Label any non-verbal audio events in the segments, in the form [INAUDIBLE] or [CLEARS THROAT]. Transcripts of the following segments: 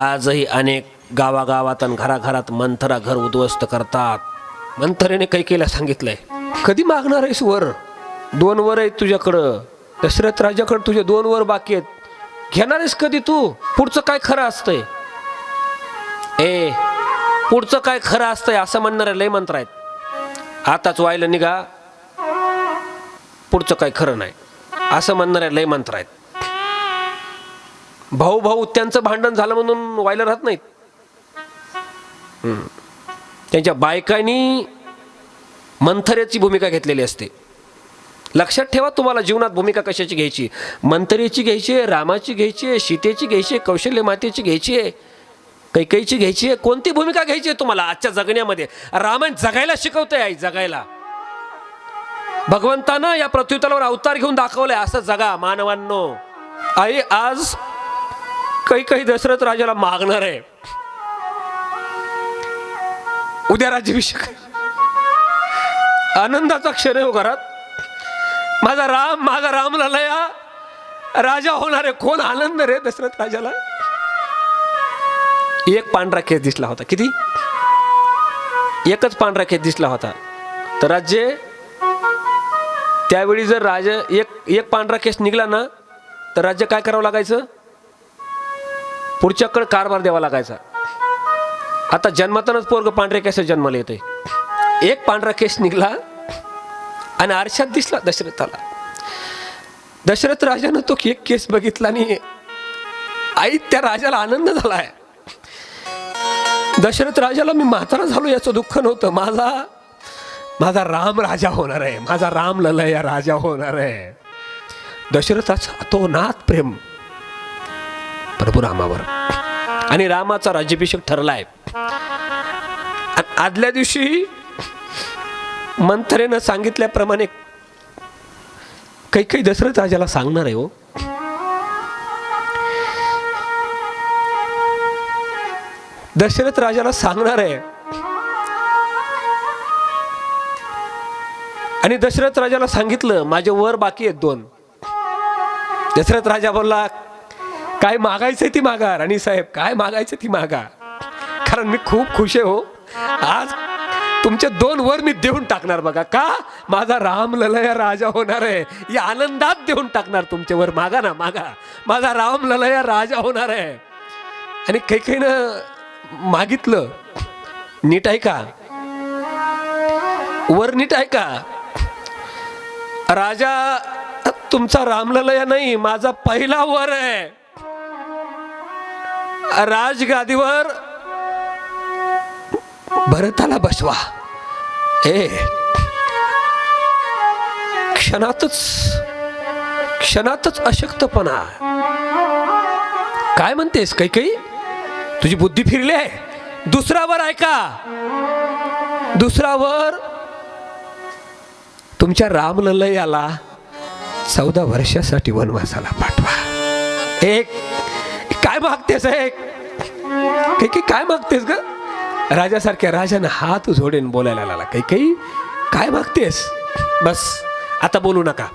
आजही अनेक गावागावात आणि घराघरात मंथरा घर उद्ध्वस्त करतात. मंथरेने काही केलं सांगितलंय. कधी मागणार आहेस वर? दोन वर आहेत तुझ्याकडं. दशरथ राजाकडं तुझे दोन वर बाकी आहेत. घेणार आहेस कधी तू? पुढचं काय खरं असतंय? ए पुढचं काय खरं असतंय असं म्हणणारे लय मंत्र आहेत. आताच व्हायला निघा. पुढचं काय खरं नाही. असं म्हणणारे लय मंत्र आहेत. भाऊ भाऊ त्यांचं भांडण झालं म्हणून व्हायला राहत नाहीत. त्यांच्या बायकांनी मंथरेची भूमिका घेतलेली असते. लक्षात ठेवा तुम्हाला जीवनात भूमिका कशाची घ्यायची? मंथरेची घ्यायची आहे रामाची घ्यायची आहे सीतेची घ्यायची आहे कौशल्य मातेची घ्यायची आहे कैकईची घ्यायची आहे? कोणती भूमिका घ्यायची आहे तुम्हाला आजच्या जगण्यामध्ये? रामायण जगायला शिकवतंय आई जगायला. भगवंतानं या पृथ्वीतलावर अवतार घेऊन दाखवलंय असं जगा मानवांनो. आई आज काही काही दशरथ राजाला मागणार आहे. उद्या राज्याभिषेक. आनंदाचा क्षण आहे हो घरात. माझा राम माझा राम ललया राजा होणार आहे कोण आनंद रे दशरथ राजाला? एक पांढरा केस दिसला होता. किती? एकच पांढरा केस दिसला होता. तर राज्य त्यावेळी जर राजा एक एक पांढरा केस निघला ना तर राज्य काय करावं लागायचं? पुढच्याकडे कारभार द्यावा लागायचा. आता जन्मातनच पोरग पांढऱ्या केस जन्माला येते एक पांढरा केस निघला आणि आरशात दिसला दशरथाला. दशरथ राजानं तो एक केस बघितला आणि आई त्या राजाला आनंद झालाय दशरथ राजाला मी म्हातारा झालो याचं दुःख नव्हतं. माझा माझा राम राजा होणार आहे. माझा राम ललया राजा होणार आहे. दशरथाचा तो नाथ प्रेम. प्रभू रामावर. आणि रामाचा राज्याभिषेक ठरलाय. आदल्या दिवशी मंथरेनं सांगितल्याप्रमाणे काही काही दशरथ राजाला सांगणार आहे हो. दशरथ राजाला सांगणार आहे. आणि दशरथ राजाला सांगितलं माझे वर बाकी आहेत दोन. दशरथ राजा बोलला काय मागायचं ती मागा राणी साहेब काय मागायचं ती मागा कारण मी खूप खुश आहे हो. आज तुमचे दोन वर मी देऊन टाकणार बघा. का? माझा राम ललया राजा होणार आहे. या आनंदात देऊन टाकणार तुमचे वर. मागा ना मागा. माझा राम ललया राजा होणार आहे. आणि काही काही मागितलं. नीट आहे का वर नीट आहे का राजा तुमचा रामललया नाही माझा पहिला वर आहे. राजगादीवर भरताला बसवा. हे क्षणातच क्षणातच अशक्तपणा. काय म्हणतेस काही काही तुझी बुद्धी फिरली आहे. दुसरा वर ऐका. दुसरा वर तुमच्या रामललयाला चौदा वर्षासाठी वनवासाला पाठवा. एक काय मागतेस एक काही काही काय मागतेस ग? राजासारख्या राजानं हात झोडेन बोलायला लागला. काही काही काय मागतेस? बस आता बोलू नका.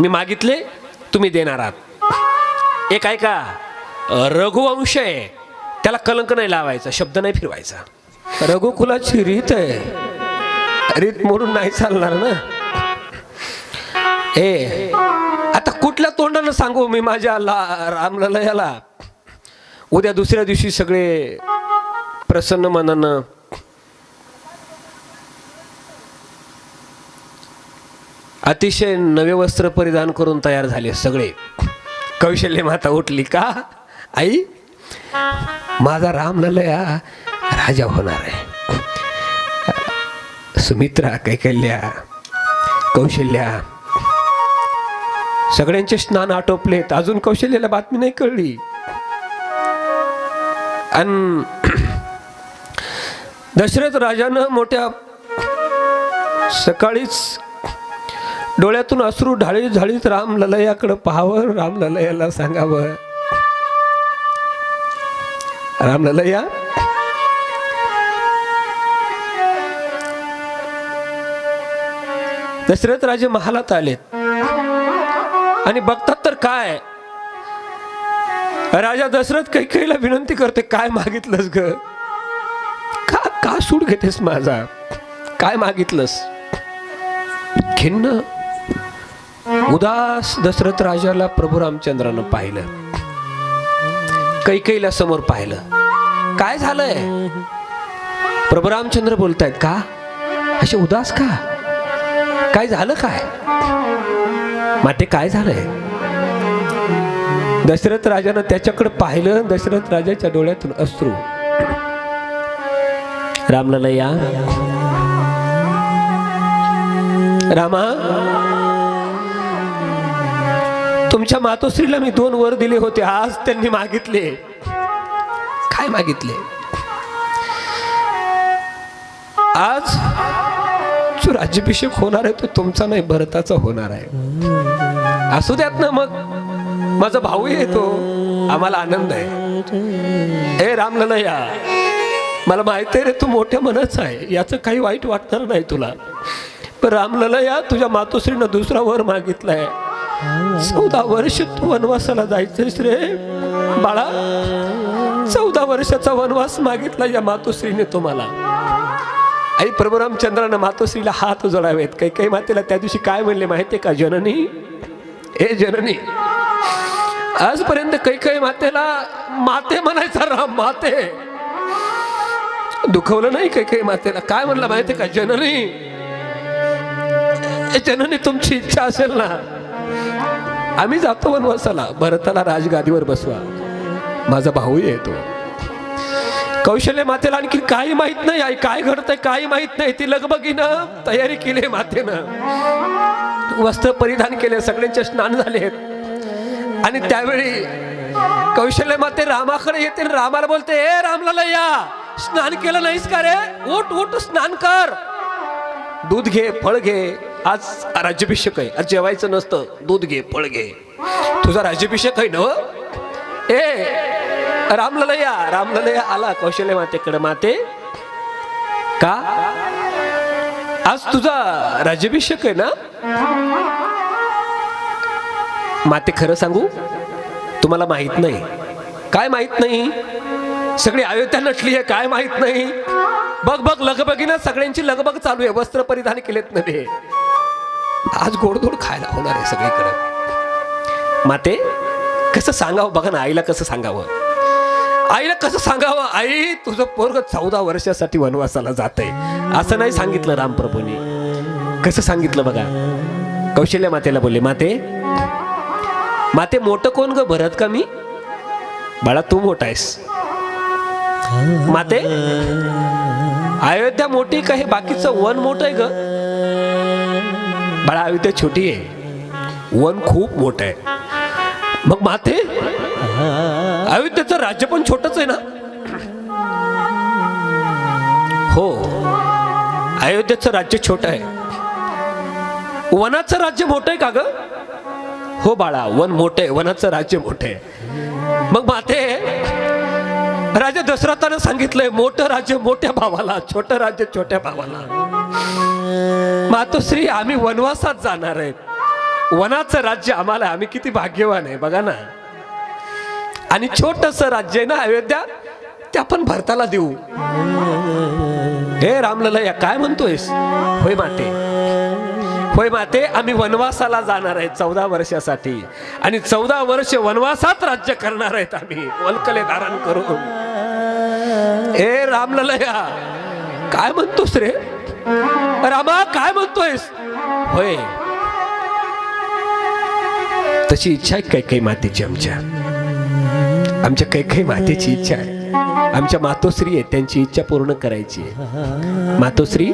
मी मागितले तुम्ही देणार आहात. एक ऐका रघुवंश आहे. त्याला कलंक नाही लावायचा शब्द नाही फिरवायचा. रघुकुलाची रीत आहे. रीत मोडून नाही चालणार ना. ए कुठल्या तोंडानं सांगू मी माझ्या ला रामलयाला उद्या दुसऱ्या दिवशी सगळे प्रसन्न मनानं अतिशय नवे वस्त्र परिधान करून तयार झाले सगळे. कौशल्य माता उठली का? आई माझा रामलया राजा होणार आहे. सुमित्रा कैकल्या कौशल्या सगळ्यांचे स्नान आटोपलेत. अजून कौशल्याला बातमी नाही कळली. आणि [CLEARS THROAT] दशरथ राजानं मोठ्या सकाळीच डोळ्यातून अश्रू ढाळीत झाळीत राम ललयाकडं पाहावं. राम ललयाला सांगावं. राम ललया? दशरथ राजे महालात आलेत. आणि बघतात तर काय? राजा दशरथ कैकेयीला विनंती करते काय मागितलंस ग? का का सूड घेतेस माझा? काय मागितलंस? खिन्न उदास दशरथ राजाला प्रभू रामचंद्रानं पाहिलं. कैकेयीला समोर पाहिलं. काय झालंय? प्रभू रामचंद्र बोलतायत का? असे उदास का? काय झालं काय? माते काय झालंय? दशरथ राजानं त्याच्याकडे पाहिलं दशरथ राजाच्या डोळ्यातून अश्रू. रामला या. रामा तुमच्या मातोश्रीला मी दोन वर दिले होते आज त्यांनी मागितले. काय मागितले? आज जो राज्याभिषेक होणार आहे तो तुमचा नाही भरताचा होणार आहे. असू द्यात ना मग. माझा भाऊ येतो आम्हाला आनंद आहे. ए रामलला या मला माहिती आहे रे तू मोठ्या मनाचा आहे. याचं काही वाईट वाटणार नाही तुला. पण रामलला या तुझ्या मातोश्रीनं दुसरा वर मागितलाय. चौदा वर्ष तू वनवासाला जायचंस रे. बाळा चौदा वर्षाचा वनवास मागितला या मातोश्रीने तुम्हाला. आई प्रभुरामचंद्रानं मातोश्रीला हात जोडावेत. काही काही मातेला त्या दिवशी काय म्हणले माहितीये का? जननी. हे जननी. आजपर्यंत काही काही मातेला माते म्हणायचा राम माते. दुखवलं नाही काही काही मातेला. काय म्हणलं माहितीये का? जननी. जननी तुमची इच्छा असेल ना. आम्ही जातो वनवासाला. भरताला राजगादीवर बसवा. माझा भाऊही येतो कौशल्य मातेला आणखी काही माहीत नाही आई. काय घडतंय काही माहीत नाही. ती लगबगीनं तयारी केली मातेनं. वस्त्र परिधान केले सगळ्यांचे स्नान झाले आणि त्यावेळी कौशल्य माते रामाकडे येते रामाला बोलते ए रामलाला या स्नान केलं नाहीस का रे? उठ उठ स्नान कर. दूध घे फळ घे. आज राज्याभिषेक आहे. आज जेवायचं नसतं. दूध घे फळ घे. तुझा राज्याभिषेक आहे ना हो? ए रामललया रामललया आला. कौशल्य मातेकडे माते. का? आज तुझा राज्याभिषेक आहे ना? माते खरं सांगू? तुम्हाला माहीत नाही. काय माहीत नाही? सगळी अयोध्या नटली आहे काय माहीत नाही? बघ बघ लगबगीनं सगळ्यांची लगबग चालू आहे. वस्त्र परिधान केलेत नव्हे. आज गोडधोड खायला होणार आहे सगळीकडे. माते कसं सांगावं? बघा ना आईला कसं सांगावं? आईला कसं सांगावं? आई तुझं पोरग चौदा वर्षासाठी वनवासाला जात आहे असं नाही सांगितलं रामप्रभूने. कसं सांगितलं बघा? कौशल्य मातेला बोलले माते माते मोठं कोण ग? भरत का मी? बाळा तू मोठा आहेस. माते अयोध्या मोठी का हे बाकीचं वन मोठं आहे ग? बाळा अयोध्या छोटी आहे. वन खूप मोठं आहे. मग माते अयोध्येचं राज्य पण छोटच आहे ना? हो. अयोध्येचं राज्य छोट आहे. वनाचं राज्य मोठं आहे का ग? हो बाळा वन मोठं आहे वनाचं राज्य मोठं आहे. मग माते राजा दशरथानं सांगितलंय मोठं राज्य मोठ्या भावाला छोटं राज्य छोट्या भावाला. मातोश्री आम्ही वनवासात जाणार आहेत वनाचं राज्य आम्हाला आम्ही किती भाग्यवान आहे बघा ना. आणि छोटस राज्य आहे ना अयोध्या ते आपण भरताला देऊ. हे रामलला या काय म्हणतोयस? होय माते. होय माते आम्ही वनवासाला जाणार आहे चौदा वर्षासाठी. आणि चौदा वर्ष वनवासात राज्य करणार आहेत आम्ही वल्कले धारण करून. हे रामललया काय म्हणतोस रे? रामा काय म्हणतोयस? होय. तशी इच्छा आहे काही काही मातेची आमच्या? आमच्या काही काही मातेची इच्छा आहे. आमच्या मातोश्री आहेत त्यांची इच्छा पूर्ण करायची आहे. मातोश्री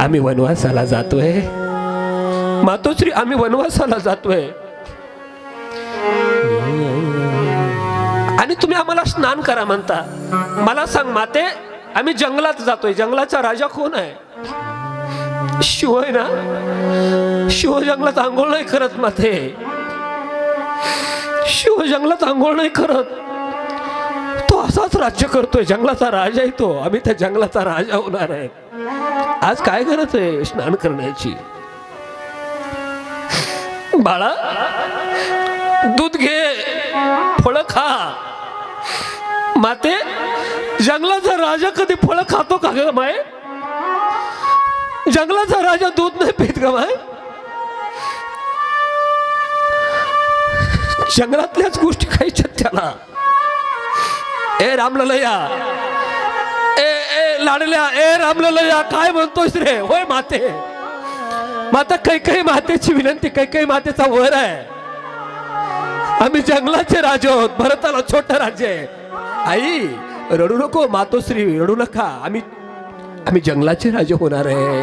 आम्ही वनवासाला जातोय. मातोश्री आम्ही वनवासाला जातोय. आणि तुम्ही आम्हाला स्नान करा म्हणता. मला सांग माते आम्ही जंगलात जातोय. जंगलाचा राजा कोण आहे? शिव आहे ना? शिव जंगलात आंघोळ नाही करत माते. शिव जंगलात आंघोळ नाही करत. तो असाच राज्य करतोय जंगलाचा राजा आहे तो. आम्ही त्या जंगलाचा राजा होणार आहे. आज काय गरज आहे स्नान करण्याची? बाळा दूध घे फळं खा. माते जंगलाचा राजा कधी फळं खातो का ग माय? जंगलाचा राजा दूध नाही पित का माय. जंगलातल्याच गोष्टी खायच्यात त्याला. ए रामललया. ए ए लाडल्या ए रामललया काय म्हणतोस रे? होय माते. माता काही मातेची विनंती काही मातेचा वर आहे. आम्ही जंगलाचे राजे आहोत भरताला छोट राज्य आहे आई रडू नको मातोश्री रडू नका. आम्ही आम्ही जंगलाचे राजे होणार आहे.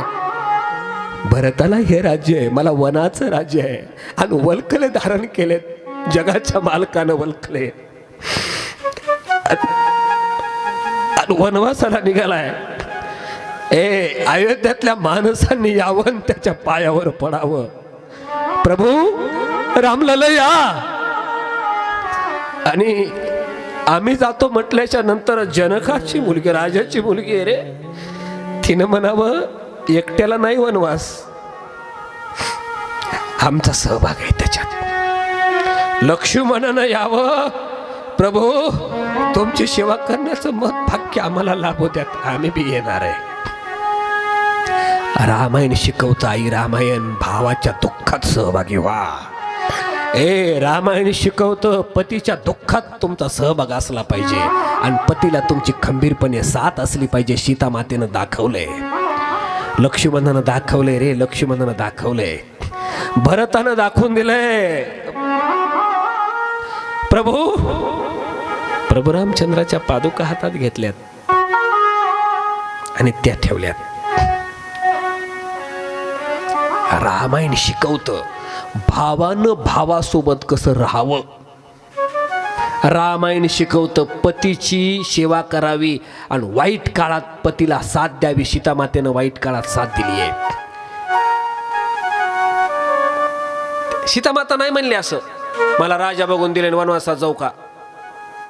भरताला हे राज्य आहे मला वनाचं राज्य आहे. आणि वल्कले धारण केलेत. जगाच्या मालकानं वलखले आणि वनवासाला निघालाय. ए अयोध्यातल्या माणसांनी यावं त्याच्या पायावर पडावं. प्रभू रामलला या. आणि आम्ही जातो म्हटल्याच्या नंतर जनकाची मुलगी राजाची मुलगी रे. तिनं म्हणावं एकट्याला नाही वनवास. आमचा सहभाग आहे त्याच्यात. लक्ष्मणानं यावं. प्रभू तुमची सेवा करण्याचं मत भाग्य आम्हाला लाभू द्यात आम्ही बी येणार आहे. रामायण शिकवता आई रामायण भावाच्या दुःखात सहभागी व्हा. ए रामायण शिकवतं पतीच्या दुःखात तुमचा सहभाग असला पाहिजे. आणि पतीला तुमची खंबीरपणे साथ असली पाहिजे सीता मातेनं दाखवलंय लक्ष्मणानं दाखवलंय रे लक्ष्मणानं दाखवलंय भरतानं दाखवून दिलंय प्रभू. प्रभू रामचंद्राच्या पादुका हातात घेतल्यात आणि त्या ठेवल्यात. रामायण शिकवतं. भावानं भावासोबत कसं राहावं? रामायण शिकवतं पतीची सेवा करावी आणि वाईट काळात पतीला साथ द्यावी. सीतामातेनं वाईट काळात साथ दिली आहे सीतामाता नाही म्हणले असं. मला राजा बघून दिले वनवासात जाऊ का?